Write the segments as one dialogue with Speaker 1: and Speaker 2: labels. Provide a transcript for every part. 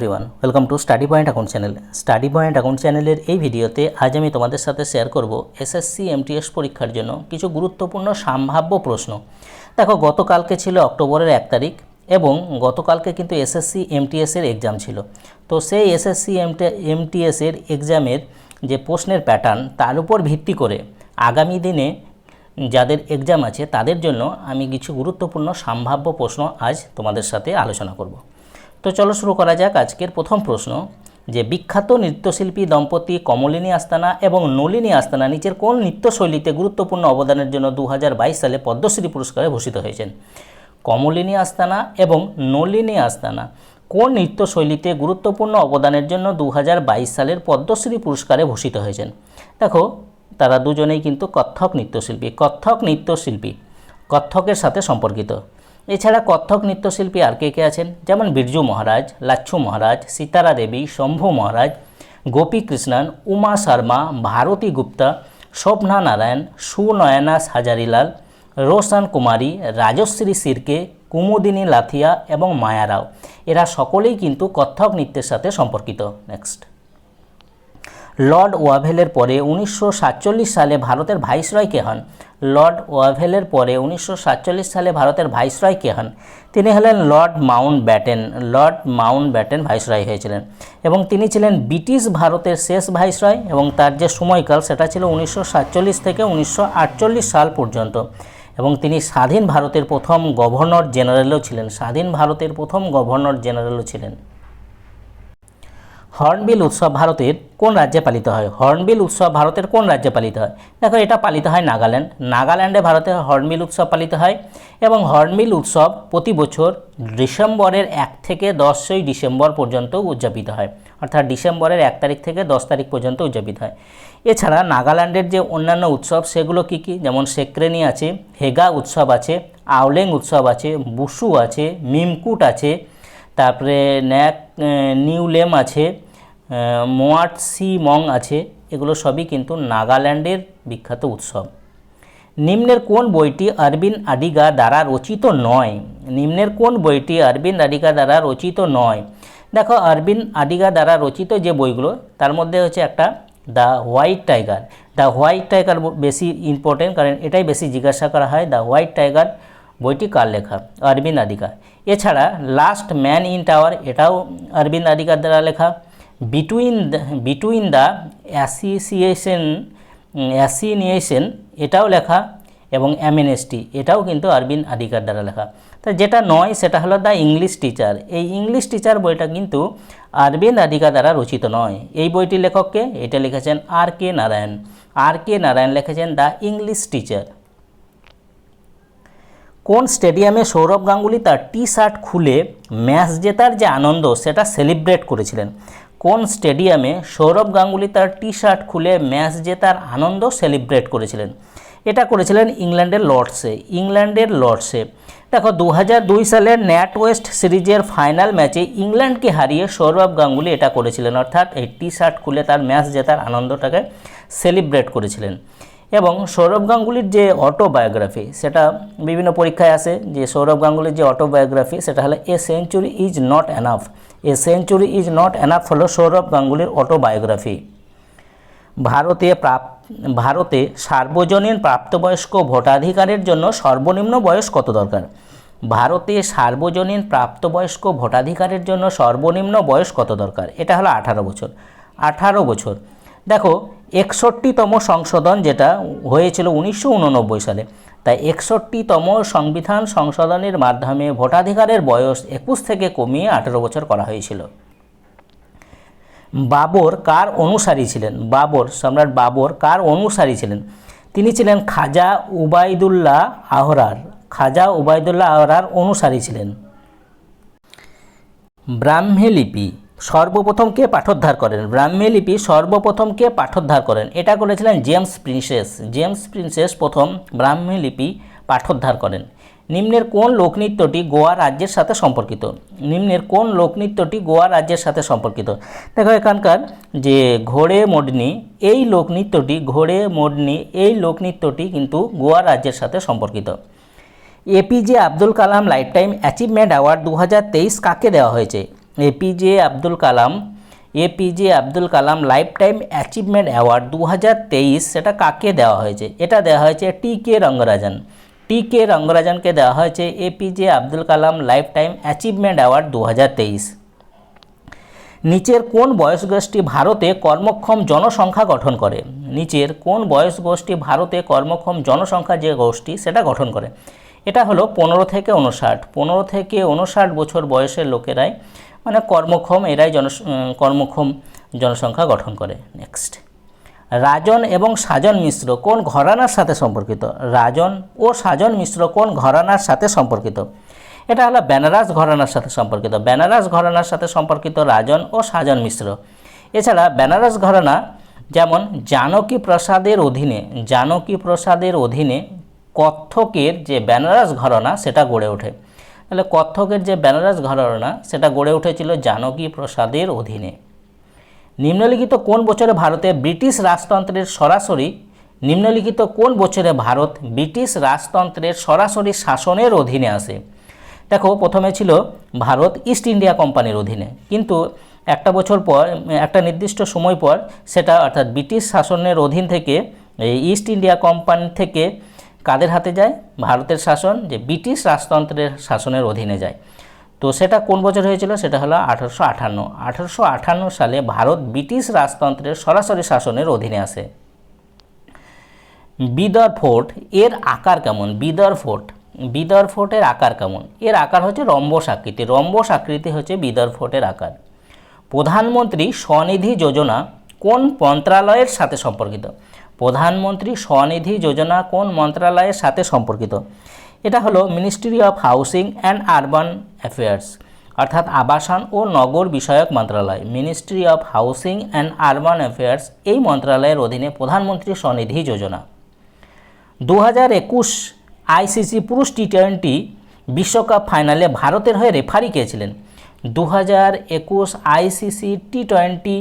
Speaker 1: Everyone welcome to study point account channel study point account চ্যানেলের এই ভিডিওতে আজ আমি তোমাদের সাথে শেয়ার করব এসএসসি এমটিএস পরীক্ষার জন্য কিছু গুরুত্বপূর্ণ সম্ভাব্য প্রশ্ন। দেখো, গতকালকে ছিল অক্টোবরের এক তারিখ এবং গতকালকে কিন্তু এসএসসি এমটিএসের এক্সাম ছিল। তো সেই এসএসসি এমটিএসের এক্সামের যে প্রশ্নের প্যাটার্ন তার উপর ভিত্তি করে আগামী দিনে যাদের এক্সাম আছে, তাদের জন্য আমি কিছু গুরুত্বপূর্ণ সম্ভাব্য প্রশ্ন আজ তোমাদের সাথে আলোচনা করব। তো চলো শুরু করা যাক আজকের প্রথম প্রশ্ন। যে বিখ্যাত নৃত্যশিল্পী দম্পতি কমলিনী আস্তানা এবং নলিনী আস্তানা নিচের কোন নৃত্যশৈলীতে গুরুত্বপূর্ণ অবদানের জন্য দু হাজার বাইশ সালে পদ্মশ্রী পুরস্কারে ভূষিত হয়েছেন? কমলিনী আস্তানা এবং নলিনী আস্তানা কোন নৃত্যশৈলীতে গুরুত্বপূর্ণ অবদানের জন্য দু হাজার বাইশ সালের পদ্মশ্রী পুরস্কারে ভূষিত হয়েছেন? দেখো, তারা দুজনেই কিন্তু কত্থক নৃত্যশিল্পী। কত্থক নৃত্যশিল্পী। কত্থকের সাথে সম্পর্কিত। এছাড়া কত্থক নৃত্যশিল্পী আর কে কে আছেন? যেমন বিরজু মহারাজ, লাচ্ছু মহারাজ, সীতারা দেবী, শম্ভু মহারাজ গোপী কৃষ্ণন উমা শর্মা, ভারতী গুপ্তা, শোভনা নারায়ণ, সুনয়না হাজারিলাল, রোশন কুমারী, রাজশ্রী সিরকে, কুমুদিনী লাথিয়া এবং মায়া রাও। এরা সকলেই কিন্তু কত্থক নৃত্যের সাথে সম্পর্কিত। নেক্সট লর্ড ওয়াভেলের পরে উনিশশো সাতচল্লিশ সালে ভারতের ভাইসরয় কে হন। লর্ড ওয়াভেলের পরে উনিশশো সাতচল্লিশ সালে ভারতের ভাইসরয় কে হন। তিনি হলেন lord Mountbatten lord Mountbatten viceroy হয়েছিলেন এবং তিনি ছিলেন ব্রিটিশ ভারতের শেষ ভাইসরয় এবং তার যে সময়কাল সেটা ছিল উনিশশো সাতচল্লিশ থেকে উনিশশো আটচল্লিশ সাল পর্যন্ত এবং তিনি স্বাধীন ভারতের প্রথম গভর্নর জেনারেলও ছিলেন। স্বাধীন ভারতের প্রথম গভর্নর জেনারেলও ছিলেন। হর্নবিল উৎসব ভারতের কোন রাজ্যে পালিত হয়? হর্নবিল উৎসব ভারতের কোন রাজ্যে পালিত হয়? দেখো, এটা পালিত হয় নাগাল্যান্ড। নাগাল্যান্ডে ভারতে হর্নবিল উৎসব পালিত হয় এবং হর্নবিল উৎসব প্রতি বছর ডিসেম্বরের এক থেকে দশই ডিসেম্বর পর্যন্ত উদযাপিত হয়। অর্থাৎ ডিসেম্বরের এক তারিখ থেকে দশ তারিখ পর্যন্ত উদযাপিত হয়। এছাড়া নাগাল্যান্ডের যে অন্যান্য উৎসব, সেগুলো কী কী? যেমন সেক্রেনি আছে, হেগা উৎসব আছে আউলেং উৎসব আছে, বুসু আছে, মিমকুট আছে, তারপরে ন্যাক নিউলেম আছে মোয়াট সি মং আছে, এগুলো সবই কিন্তু নাগাল্যান্ডের বিখ্যাত উৎসব। নিম্নের কোন বইটি অরবিন্দ আডিগা দ্বারা রচিত নয়? নিম্নের কোন বইটি অরবিন্দ আডিগা দ্বারা রচিত নয়? দেখো অরবিন্দ আডিগা দ্বারা রচিত যে বইগুলো, তার মধ্যে হচ্ছে একটা the white tiger. The white tiger বেশি ইম্পর্টেন্ট কারণ এটাই বেশি জিজ্ঞাসা করা হয়, দ্য হোয়াইট টাইগার বইটি কার লেখা? অরবিন্দ আদিকা এছাড়া, লাস্ট ম্যান ইন টাওয়ার, এটাও অরবিন্দ আদিকার দ্বারা লেখা। Between between the association assassination এটাও লেখা এবং অ্যামিনেস্টি এটাও কিন্তু অরবিন্দ আদিকার দ্বারা লেখা। তা যেটা নয়, সেটা হলো দ্য ইংলিশ টিচার এই ইংলিশ টিচার বইটা কিন্তু অরবিন্দ আদিকা দ্বারা রচিত নয়। এই বইটির লেখককে এটা লিখেছেন আর কে নারায়ণ আর কে নারায়ণ লিখেছেন দ্য ইংলিশ টিচার কোন স্টেডিয়ামে সৌরভ গাঙ্গুলি তার টি শার্ট খুলে ম্যাচ জেতার যে আনন্দ, সেটা সেলিব্রেট করেছিলেন। কোন স্টেডিয়ামে সৌরভ গাঙ্গুলি তার টি শার্ট খুলে ম্যাচ জেতার আনন্দ সেলিব্রেট করেছিলেন? এটা করেছিলেন ইংল্যান্ডের লর্ডসে ইংল্যান্ডের লর্ডসে। দেখো দু দুই সালের ন্যাট ওয়েস্ট সিরিজের ফাইনাল ম্যাচে ইংল্যান্ডকে হারিয়ে সৌরভ গাঙ্গুলি এটা করেছিলেন। অর্থাৎ এই টি শার্ট খুলে তার ম্যাচ জেতার আনন্দটাকে সেলিব্রেট করেছিলেন। এবং সৌরভ গাঙ্গুলির যে অটোবায়োগ্রাফি, সেটা বিভিন্ন পরীক্ষায় আসে যে সৌরভ গাঙ্গুলির যে অটোবায়োগ্রাফি, সেটা হলো, a century is not enough a century is not enough হলো সৌরভ গাঙ্গুলির অটোবায়োগ্রাফি ভারতে প্রাপ, ভারতে সার্বজনীন প্রাপ্তবয়স্ক ভোটাধিকারের জন্য সর্বনিম্ন বয়স কত দরকার? ভারতে সার্বজনীন প্রাপ্তবয়স্ক ভোটাধিকারের জন্য সর্বনিম্ন বয়স কত দরকার? এটা হলো আঠারো বছর। আঠারো বছর। দেখো, একষট্টিতম সংশোধন যেটা হয়েছিল উনিশশো উননব্বই সালে তাই একষট্টিতম সংবিধান সংশোধনের মাধ্যমে ভোটাধিকারের বয়স একুশ থেকে কমিয়ে আঠেরো বছর করা হয়েছিল। বাবর কার অনুসারী ছিলেন? বাবর, সম্রাট বাবর কার অনুসারী ছিলেন? তিনি ছিলেন খাজা উবায়দুল্লাহ আহরার। খাজা উবাইদুল্লাহ আহরার অনুসারী ছিলেন। ব্রাহ্মী লিপি সর্বপ্রথম কে পাঠোদ্ধার করেন? ব্রাহ্মী লিপি সর্বপ্রথম কে পাঠোদ্ধার করেন? এটা করেছিলেন জেমস প্রিন্সেস। জেমস প্রিন্সেস প্রথম ব্রাহ্মী লিপি পাঠোদ্ধার করেন। নিম্নের কোন লোকনৃত্যটি গোয়া রাজ্যের সাথে সম্পর্কিত? নিম্নের কোন লোকনৃত্যটি গোয়া রাজ্যের সাথে সম্পর্কিত? দেখো এখানকার যে ঘোড়ে মোডনি, এই লোকনৃত্যটি, ঘোড়ে মোডনি, এই লোকনৃত্যটি কিন্তু গোয়া রাজ্যের সাথে সম্পর্কিত। APJ Abdul Kalam lifetime achievement award দু হাজার তেইশ কাকে দেওয়া হয়েছে? APJ Abdul Kalam APJ Abdul Kalam lifetime achievement award দু হাজার তেইশ, সেটা কাকে দেওয়া হয়েছে? এটা দেওয়া হয়েছে টি কে রঙ্গরাজন। টি কে রঙ্গরাজনকে দেওয়া হয়েছে APJ Abdul Kalam lifetime achievement award দু হাজার তেইশ। নিচের কোন বয়স গোষ্ঠী ভারতে কর্মক্ষম জনসংখ্যা গঠন করে? নিচের কোন বয়স গোষ্ঠী ভারতে কর্মক্ষম জনসংখ্যা যে গোষ্ঠী, সেটা গঠন করে? এটা হলো পনেরো থেকে উনষাট পনেরো থেকে উনষাট বছর বয়সের লোকেরাই মানে কর্মক্ষম, এরাই জন কর্মক্ষম জনসংখ্যা গঠন করে। নেক্সট রাজন এবং সাজন মিশ্র কোন ঘরানার সাথে সম্পর্কিত? রাজন ও সাজন মিশ্র কোন ঘরানার সাথে সম্পর্কিত? এটা হলো বেনারস ঘরানার সাথে সম্পর্কিত। বেনারস ঘরানার সাথে সম্পর্কিত রাজন ও সাজন মিশ্র। এছাড়া বেনারস ঘরানা যেমন জানকী প্রসাদের অধীনে, জানকী প্রসাদের অধীনে কত্থকের যে বেনারস ঘরানা, সেটা গড়ে ওঠে। তাহলে কত্থকের যে বেনারস ঘরানা, সেটা গড়ে উঠেছিল জানকী প্রসাদের অধীনে। নিম্নলিখিত কোন বছরে ভারতে ব্রিটিশ রাজতন্ত্রের সরাসরি, নিম্নলিখিত কোন বছরে ভারত ব্রিটিশ রাজতন্ত্রের সরাসরি শাসনের অধীনে আসে? দেখো, প্রথমে ছিল ভারত ইস্ট ইন্ডিয়া কোম্পানির অধীনে। কিন্তু একটা বছর পর, একটা নির্দিষ্ট সময় পর, সেটা অর্থাৎ ব্রিটিশ শাসনের অধীন থেকে ইস্ট ইন্ডিয়া কোম্পানি থেকে কাদের হাতে যায়? ভারতের শাসন যে ব্রিটিশ রাজতন্ত্রের শাসনের অধীনে যায়। তো সেটা কোন বছর হয়েছিল? সেটা হলো আঠারোশো আঠান্ন। আঠারোশো আঠান্ন সালে ভারত ব্রিটিশ রাজতন্ত্রের সরাসরি শাসনের অধীনে আসে। বিদর ফোর্ট, এর আকার কেমন? বিদর ফোর্ট, বিদর ফোর্টের আকার কেমন? এর আকার হচ্ছে রম্বস আকৃতি। রম্বস আকৃতি হচ্ছে বিদর ফোর্টের আকার। প্রধানমন্ত্রী স্বনিধি যোজনা কোন মন্ত্রণালয়ের সাথে সম্পর্কিত? প্রধানমন্ত্রী স্বনিধি যোজনা কোন মন্ত্রণালয়ের সাথে সম্পর্কিত? এটা হলো ministry of housing and urban affairs অর্থাৎ আবাসন ও নগর বিষয়ক মন্ত্রণালয় ministry of housing and urban affairs এই মন্ত্রণালয়ের অধীনে প্রধানমন্ত্রী স্বনিধি যোজনা। দু হাজার একুশ আইসিসি পুরুষ টি টোয়েন্টি বিশ্বকাপ ফাইনালে ভারতের হয়ে রেফারি কে ছিলেন দু হাজার একুশ আইসিসি টি টোয়েন্টি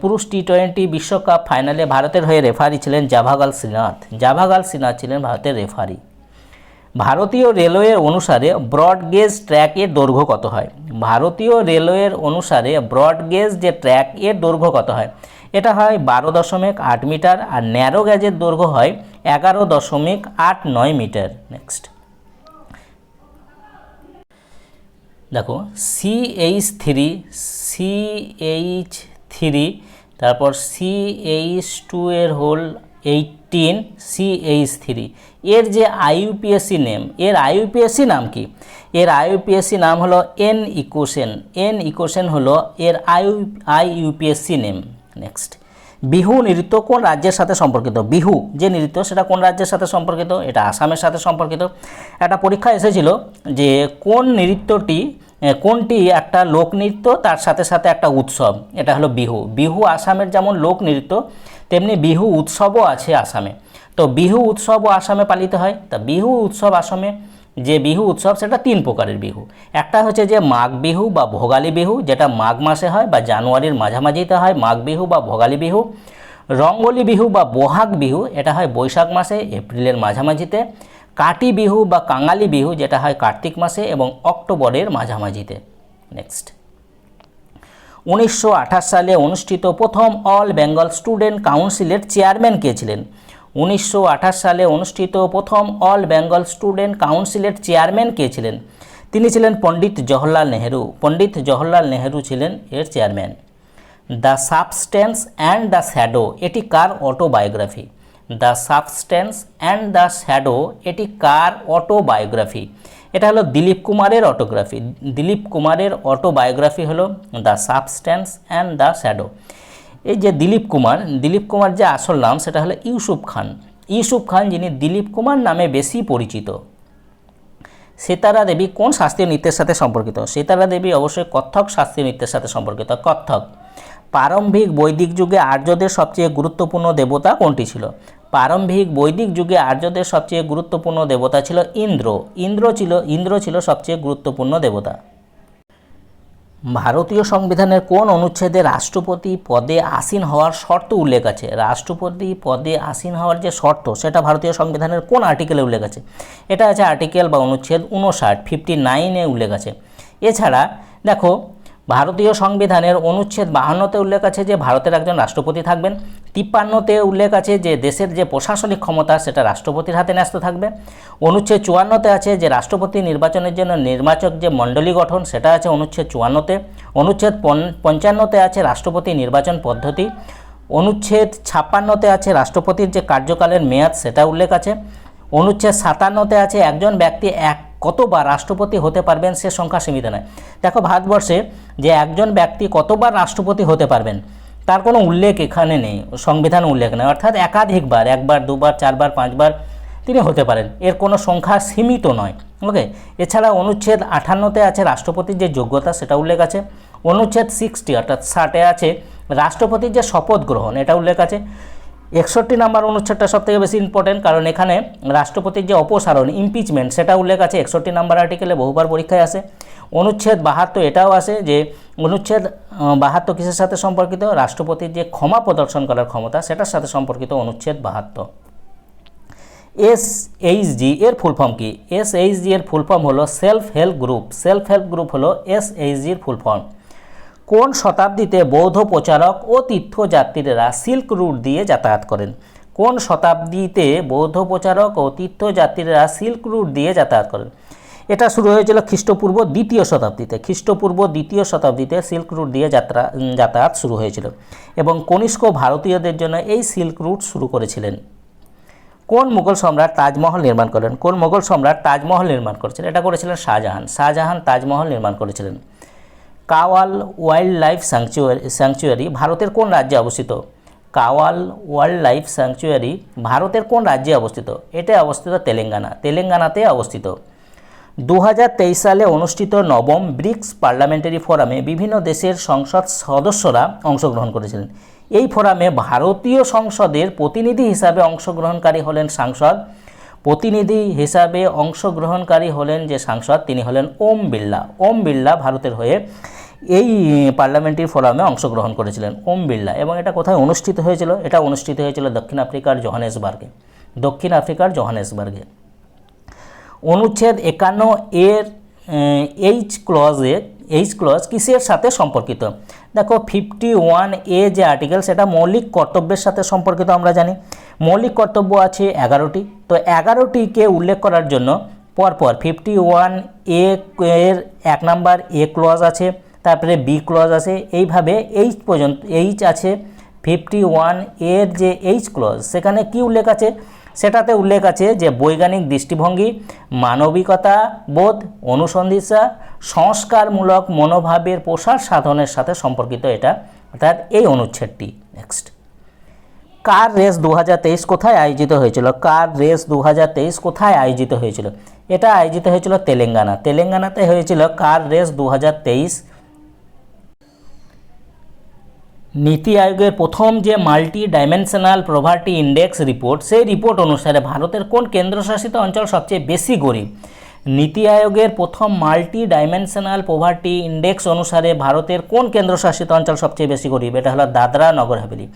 Speaker 1: পুরুষ টি টোয়েন্টি বিশ্বকাপ ফাইনালে ভারতের হয়ে রেফারি ছিলেন জাভাগাল শ্রীনাথ। জাভাগাল শ্রীনাথ ছিলেন ভারতের রেফারি। ভারতীয় রেলওয়ের অনুসারে ব্রডগেজ ট্র্যাকের দৈর্ঘ্য কত হয়? ভারতীয় রেলওয়ের অনুসারে ব্রডগেজ যে ট্র্যাক এর দৈর্ঘ্য কত হয়? এটা হয় বারো দশমিক আট মিটার আর ন্যারো গ্যাজের দৈর্ঘ্য হয় এগারো দশমিক আট নয় মিটার। নেক্সট দেখো সিএইচ থ্রি সিএইচ থ্রি, তারপর সিএইচ টু এর হোল এইটিন সিএইচ থ্রি এর যে আইইউপিএসসি নেম এর আইইউপিএসসি নাম কি? এর আইইউপিএসসি নাম হলো এন ইকোসেন এন ইকোসেন হলো এর IU IUPAC name next Bihu নৃত্য কোন রাজ্যের সাথে সম্পর্কিত? বিহু, যে নৃত্য, সেটা কোন রাজ্যের সাথে সম্পর্কিত? এটা আসামের সাথে সম্পর্কিত। একটা পরীক্ষা এসেছিল যে কোন নৃত্যটি কোনটি একটা লোকনৃত্য তার সাথে সাথে একটা উৎসব? এটা হলো বিহু। বিহু আসামের যেমন লোকনৃত্য তেমনি বিহু উৎসবও আছে আসামে। তো বিহু উৎসবও আসামে পালিত হয়। তা বিহু উৎসব আসামে, যে বিহু উৎসব, সেটা তিন প্রকারের বিহু। একটা হচ্ছে যে মাঘ বিহু বা ভোগালী বিহু, যেটা মাঘ মাসে হয় বা জানুয়ারির মাঝামাঝিতে হয় মাঘ বিহু বা ভোগালী বিহু। রঙ্গলি বিহু বা বহাগ বিহু, এটা হয় বৈশাখ মাসে, এপ্রিলের মাঝামাঝিতে। কাটি বিহু বা কাঙালি বিহু যেটা হয় কার্তিক মাসে এবং অক্টোবরের মাঝামাঝিতে। নেক্সট উনিশশো আঠাশ সালে অনুষ্ঠিত প্রথম অল বেঙ্গল স্টুডেন্ট কাউন্সিলের চেয়ারম্যান কে ছিলেন? উনিশশো আঠাশ সালে অনুষ্ঠিত প্রথম অল বেঙ্গল স্টুডেন্ট কাউন্সিলের চেয়ারম্যান কে ছিলেন? তিনি ছিলেন পণ্ডিত জওহরলাল নেহেরু। পণ্ডিত জওহরলাল নেহেরু ছিলেন এর chairman. The substance and the shadow, এটি কার autobiography? The substance and the shadow, এটি কার অটোবায়োগ্রাফি? এটা হলো দিলীপ কুমারের অটোগ্রাফি। দিলীপ কুমারের অটোবায়োগ্রাফি হলো the substance and the shadow. এই যে দিলীপ কুমার দিলীপ কুমার যে আসল নাম, সেটা হলো ইউসুফ খান। ইউসুফ খান যিনি দিলীপ কুমার নামে বেশি পরিচিত, সীতারা দেবী কোন শাস্ত্রীয় নৃত্যের সাথে সম্পর্কিত? সীতারা দেবী অবশ্যই কত্থক শাস্ত্রীয় নৃত্যের সাথে সম্পর্কিত, কত্থক। প্রারম্ভিক বৈদিক যুগে আর্যদের সবচেয়ে গুরুত্বপূর্ণ দেবতা কোনটি ছিল? প্রারম্ভিক বৈদিক যুগে আর্যদের সবচেয়ে গুরুত্বপূর্ণ দেবতা ছিল ইন্দ্র। ইন্দ্র ছিল ইন্দ্র ছিল সবচেয়ে গুরুত্বপূর্ণ দেবতা। ভারতীয় সংবিধানের কোন অনুচ্ছেদে রাষ্ট্রপতি পদে আসীন হওয়ার শর্ত উল্লেখ আছে? রাষ্ট্রপতি পদে আসীন হওয়ার যে শর্ত, সেটা ভারতীয় সংবিধানের কোন আর্টিকেলে উল্লেখ আছে? এটা আছে আর্টিকেল বা অনুচ্ছেদ উনষাট ফিফটি নাইনে উল্লেখ আছে। এছাড়া, দেখো ভারতীয় সংবিধানের অনুচ্ছেদ বাহান্নতে উল্লেখ আছে যে ভারতের একজন রাষ্ট্রপতি থাকবেন। তিপ্পান্নতে উল্লেখ আছে যে দেশের যে প্রশাসনিক ক্ষমতা, সেটা রাষ্ট্রপতির হাতে ন্যস্ত থাকবে। অনুচ্ছেদ চুয়ান্নতে আছে যে রাষ্ট্রপতি নির্বাচনের জন্য নির্বাচক যে মণ্ডলী গঠন, সেটা আছে অনুচ্ছেদ চুয়ান্নতে। অনুচ্ছেদ পঞ্চান্নতে আছে রাষ্ট্রপতি নির্বাচন পদ্ধতি। অনুচ্ছেদ ছাপ্পান্নতে আছে রাষ্ট্রপতির যে কার্যকালের মেয়াদ, সেটা উল্লেখ আছে। অনুচ্ছেদ সাতান্নতে আছে একজন ব্যক্তি এক কতবার রাষ্ট্রপতি হতে পারবেন সে সংখ্যা সীমিত নয়। দেখো ভারতবর্ষে যে একজন ব্যক্তি কতবার রাষ্ট্রপতি হতে পারবেন, তার কোনো উল্লেখ এখানে নেই, সংবিধান উল্লেখ নেই। অর্থাৎ একাধিকবার, একবার, দুবার, চারবার, পাঁচবার তিনি হতে পারেন। এর কোনো সংখ্যা সীমিত নয় ওকে এছাড়া অনুচ্ছেদ আঠান্নতে আছে রাষ্ট্রপতির যে যোগ্যতা, সেটা উল্লেখ আছে। অনুচ্ছেদ সিক্সটি, অর্থাৎ ষাটে আছে রাষ্ট্রপতির যে শপথ গ্রহণ, এটা উল্লেখ আছে। একষট্টি নাম্বার অনুচ্ছেদটা সব থেকে বেশি ইম্পর্টেন্ট কারণ এখানে রাষ্ট্রপতির যে অপসারণ ইমপিচমেন্ট সেটা উল্লেখ আছে, একষট্টি নাম্বার আর্টিকেলে বহুবার পরীক্ষায় আসে। অনুচ্ছেদ বাহাত্তর এটাও আসে যে, অনুচ্ছেদ বাহাত্তর কিসের সাথে সম্পর্কিত? রাষ্ট্রপতির যে ক্ষমা প্রদর্শন করার ক্ষমতা, সেটার সাথে সম্পর্কিত অনুচ্ছেদ বাহাত্তর। এস এইচ জি এর ফুল ফর্ম কি? এস এইচ জি এর ফুল ফর্ম হলো self help group self help group হলো এস এইচ জির ফুল ফর্ম কোন শতাব্দীতে বৌদ্ধ প্রচারক ও তীর্থযাত্রীরা সিল্ক রুট দিয়ে যাতায়াত করেন? কোন শতাব্দীতে বৌদ্ধ প্রচারক ও তীর্থযাত্রীরা সিল্ক রুট দিয়ে যাতায়াত করেন? এটা শুরু হয়েছিল খ্রিস্টপূর্ব দ্বিতীয় শতাব্দীতে। খ্রিস্টপূর্ব দ্বিতীয় শতাব্দীতে সিল্ক রুট দিয়ে যাত্রা যাতায়াত শুরু হয়েছিল এবং কনিষ্ক ভারতীয়দের জন্য এই সিল্ক রুট শুরু করেছিলেন। কোন মুঘল সম্রাট তাজমহল নির্মাণ করেন? কোন মুঘল সম্রাট তাজমহল নির্মাণ করেছিলেন? এটা করেছিলেন শাহজাহান। শাহজাহান তাজমহল নির্মাণ করেছিলেন। Kawal wild life sanctuary sanctuary ভারতের কোন রাজ্যে অবস্থিত? কাওয়াল ওয়াইল্ড লাইফ স্যাংচুয়ারি ভারতের কোন রাজ্যে অবস্থিত? এটা অবস্থিত তেলেঙ্গানা। তেলেঙ্গানাতে অবস্থিত। দু হাজার তেইশ সালে অনুষ্ঠিত নবম ব্রিক্স পার্লামেন্টারি ফোরামে বিভিন্ন দেশের সংসদ সদস্যরা অংশগ্রহণ করেছিলেন। এই ফোরামে ভারতীয় সংসদের প্রতিনিধি হিসাবে অংশগ্রহণকারী হলেন সাংসদ। প্রতিনিধি হিসাবে অংশগ্রহণকারী হলেন যে সাংসদ, তিনি হলেন ওম বিড়লা। ওম বিড়লা ভারতের হয়ে এই পার্লামেন্টারি ফোরামে অংশগ্রহণ করেছিলেন ওম বিড়লা এবং এটা কোথায় অনুষ্ঠিত হয়েছিল? এটা অনুষ্ঠিত হয়েছিল দক্ষিণ আফ্রিকার জোহানেসবার্গে। দক্ষিণ আফ্রিকার জোহানেসবার্গে। অনুচ্ছেদ একান্ন এর এইচ ক্লজে, এইচ ক্লজ কিসের সাথে সম্পর্কিত? দেখো, ফিফটি ওয়ান এ যে আর্টিকেল, সেটা মৌলিক কর্তব্যের সাথে সম্পর্কিত, আমরা জানি। মৌলিক কর্তব্য আছে এগারোটি। তো এগারোটিকে উল্লেখ করার জন্য পরপর ফিফটি ওয়ান এ, এর এক নাম্বার এ ক্লজ আছে। তারপরে বি ক্লজ আছে। এইভাবে এইচ পর্যন্ত এইচ আছে ফিফটি ওয়ানের যে এইচ ক্লজ সেখানে কি উল্লেখ আছে? সেটাতে উল্লেখ আছে যে বৈজ্ঞানিক দৃষ্টিভঙ্গি, মানবিকতা বোধ, অনুসন্ধিৎসা, সংস্কারমূলক মনোভাবের প্রসার সাধনের সাথে সম্পর্কিত এটা। অর্থাৎ এই অনুচ্ছেদটি। নেক্সট কার রেস দুহাজার তেইশ কোথায় আয়োজিত হয়েছিল? কার রেস দু হাজার তেইশ কোথায় আয়োজিত হয়েছিল? এটা আয়োজিত হয়েছিল তেলেঙ্গানা। তেলেঙ্গানাতে হয়েছিল কার রেস দুহাজার তেইশ? নীতি আয়োগের প্রথম যে multi dimensional poverty index report সেই রিপোর্ট অনুসারে ভারতের কোন কেন্দ্রশাসিত অঞ্চল সবচেয়ে বেশি গরিব? নীতি আয়োগের প্রথম মাল্টি ডাইমেনশনাল প্রভার্টি ইন্ডেক্স অনুসারে ভারতের কোন কেন্দ্রশাসিত অঞ্চল সবচেয়ে বেশি গরিব? এটা হলো দাদরা, নগর হাভেলি।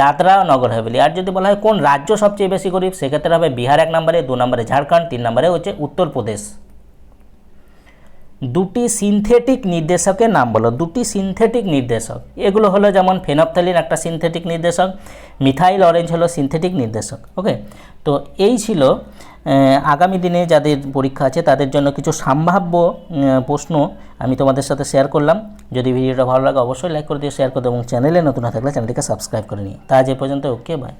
Speaker 1: দাদরা, নগর হাভেলি। আর যদি বলা হয় কোন রাজ্য সবচেয়ে বেশি গরিব, সেক্ষেত্রে হবে বিহার এক নম্বরে, দু নম্বরে ঝাড়খণ্ড, তিন নম্বরে হচ্ছে উত্তরপ্রদেশ। দুটি সিনথেটিক নির্দেশকের নাম বলো, দুটি সিনথেটিক নির্দেশক। এগুলো হলো যেমন ফেনপথ্যালিন একটা সিনথেটিক নির্দেশক মিথাইল অরেঞ্জ হলো সিনথেটিক নির্দেশক ওকে তো এই ছিল আগামী দিনে যাদের পরীক্ষা আছে তাদের জন্য কিছু সম্ভাব্য প্রশ্ন আমি তোমাদের সাথে শেয়ার করলাম। যদি ভিডিওটা ভালো লাগে অবশ্যই লাইক করে দিয়ে শেয়ার করে দিও এবং চ্যানেলে নতুন না থাকলে চ্যানেলটিকে সাবস্ক্রাইব করে নিই তা আজ এ পর্যন্ত ওকে বাই